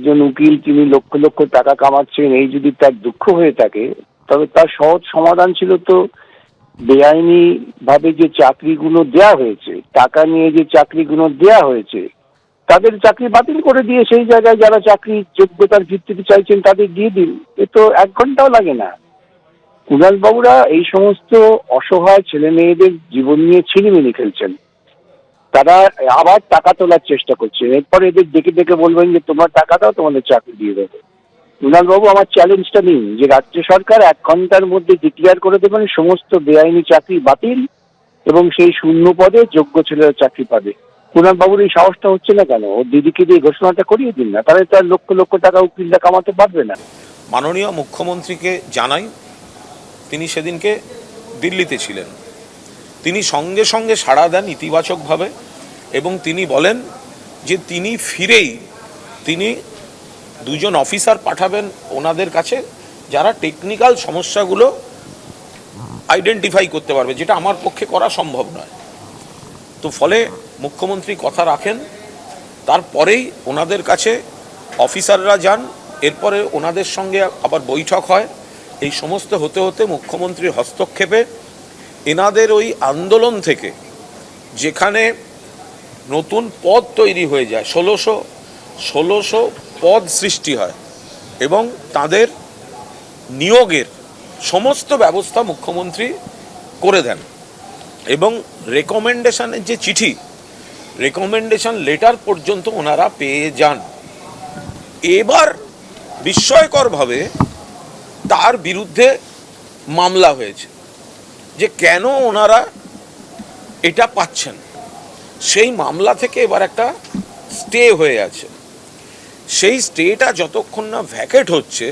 একজন উকিল তিনি লক্ষ লক্ষ টাকা কামাচ্ছেন, এই যদি তার দুঃখ হয়ে থাকে, তবে তার সহজ সমাধান ছিল তো বেআইনি ভাবে যে চাকরিগুলো দেয়া হয়েছে, টাকা নিয়ে যে চাকরিগুলো দেয়া হয়েছে, তাদের চাকরি বাতিল করে দিয়ে সেই জায়গায় যারা চাকরি যোগ্যতার ভিত্তিতে চাইছেন তাদের দিয়ে দিন, এ তো এক ঘন্টাও লাগে না। কুণাল বাবুরা এই সমস্ত অসহায় ছেলে মেয়েদের জীবন নিয়ে ছিনিমিনি খেলছেন। তারা আবার টাকা তোলার চেষ্টা করছে। এরপর এদের ডেকে ডেকে বলবেন যে, তোমার টাকা দাও, তোমাদের চাকরি দিয়ে দেবে। বাবু আমার চ্যালেঞ্জটা নিন যে, রাজ্য সরকার এক ঘণ্টার মধ্যে ডিক্লেয়ার করে দেবেন, সমস্ত বেআইনি চাকরি বাতিল এবং সেই শূন্য পদে যোগ্য ছেলেরা চাকরি পাবে। কুণাল বাবুর এই সাহসটা হচ্ছে না কেন? ওর দিদিকে দিয়ে ঘোষণাটা করিয়ে দিন না। তাহলে তার লক্ষ লক্ষ টাকা উকিলরা কামাতে পারবে না। মাননীয় মুখ্যমন্ত্রীকে জানাই, তিনি সেদিনকে দিল্লিতে ছিলেন। তিনি সঙ্গে সঙ্গে সাড়া দেন ইতিবাচকভাবে এবং তিনি বলেন যে তিনি ফিরেই তিনি দুজন অফিসার পাঠাবেন ওনাদের কাছে যারা টেকনিক্যাল সমস্যাগুলো আইডেন্টিফাই করতে পারবে, যেটা আমার পক্ষে করা সম্ভব নয়। তো ফলে মুখ্যমন্ত্রী কথা রাখেন, তারপরেই ওনাদের কাছে অফিসাররা যান, এরপরে ওনাদের সঙ্গে আবার বৈঠক হয়। এই সমস্ত হতে হতে মুখ্যমন্ত্রীর হস্তক্ষেপে এনাদের ওই আন্দোলন থেকে যেখানে নতুন পদ তৈরি হয়ে যায়, ষোলোশো ষোলোশো পদ সৃষ্টি হয় এবং তাদের নিয়োগের সমস্ত ব্যবস্থা মুখ্যমন্ত্রী করে দেন এবং রেকমেন্ডেশনের যে চিঠি রেকমেন্ডেশন লেটার পর্যন্ত ওনারা পেয়ে যান। এবার বিস্ময়করভাবে তার বিরুদ্ধে মামলা হয়েছে। যে কেন ওনারা এটা পাচ্ছেন? সেই মামলা থেকে এবার একটা স্টে হয়ে আছে। সেই স্টেটা যতক্ষণ না ভ্যাকেট হচ্ছে,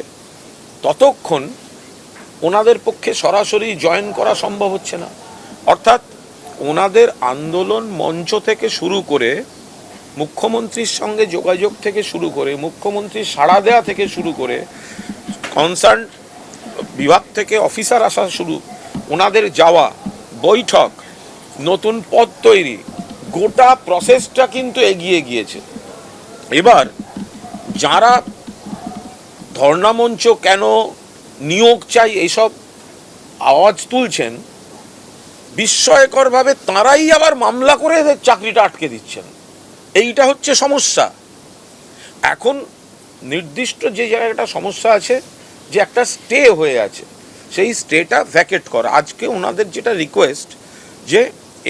ততক্ষণ ওনাদের পক্ষে সরাসরি জয়েন করা সম্ভব হচ্ছে না। অর্থাৎ ওনাদের আন্দোলন মঞ্চ থেকে শুরু করে, মুখ্যমন্ত্রীর সঙ্গে যোগাযোগ থেকে শুরু করে, মুখ্যমন্ত্রীর সাড়া দেওয়া থেকে শুরু করে কনসার্ন বিভাগ থেকে অফিসার আসা শুরু ওনাদের যাওয়া, বৈঠক, নতুন পদ তৈরি, গোটা প্রসেসটা কিন্তু এগিয়ে গিয়েছে। এবার যারা ধর্ণামঞ্চ কেন নিয়োগ চাই এইসব আওয়াজ তুলছেন, বিস্ময়করভাবে তাঁরাই আবার মামলা করে চাকরিটা আটকে দিচ্ছেন। এইটা হচ্ছে সমস্যা। এখন নির্দিষ্ট যে জায়গাটা সমস্যা আছে, যে একটা স্টে হয়ে আছে সেই স্টেটা ভ্যাকেট করা। আজকে ওনাদের যেটা রিকোয়েস্ট যে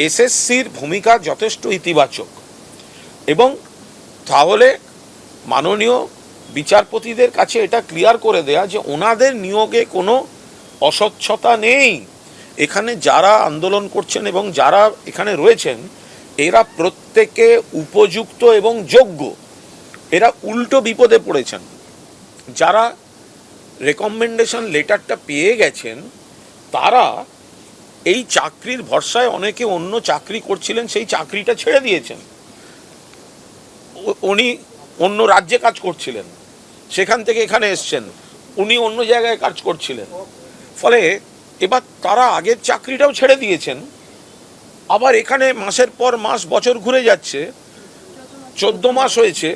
এসএসসির ভূমিকা যথেষ্ট ইতিবাচক এবং তাহলে মাননীয় বিচারপতিদের কাছে এটা ক্লিয়ার করে দেয়া যে ওনাদের নিয়োগে কোনো অস্বচ্ছতা নেই। এখানে যারা আন্দোলন করছেন এবং যারা এখানে রয়েছেন, এরা প্রত্যেকে উপযুক্ত এবং যোগ্য। এরা উল্টো বিপদে পড়েছেন। যারা রেকমেন্ডেশন লেটারটা পেয়ে গেছেন, তারা এই চাকরির ভরসায় অনেকে অন্য চাকরি করছিলেন, সেই চাকরিটা ছেড়ে দিয়েছেন। উনি অন্য রাজ্যে কাজ করছিলেন, সেখান থেকে এখানে এসছেন, উনি অন্য জায়গায় কাজ করছিলেন। ফলে এবার তারা আগের চাকরিটাও ছেড়ে দিয়েছেন, আবার এখানে মাসের পর মাস, বছর ঘুরে যাচ্ছে, চোদ্দ মাস হয়েছে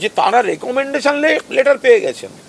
যে তারা রেকমেন্ডেশন লেটার পেয়ে গেছেন।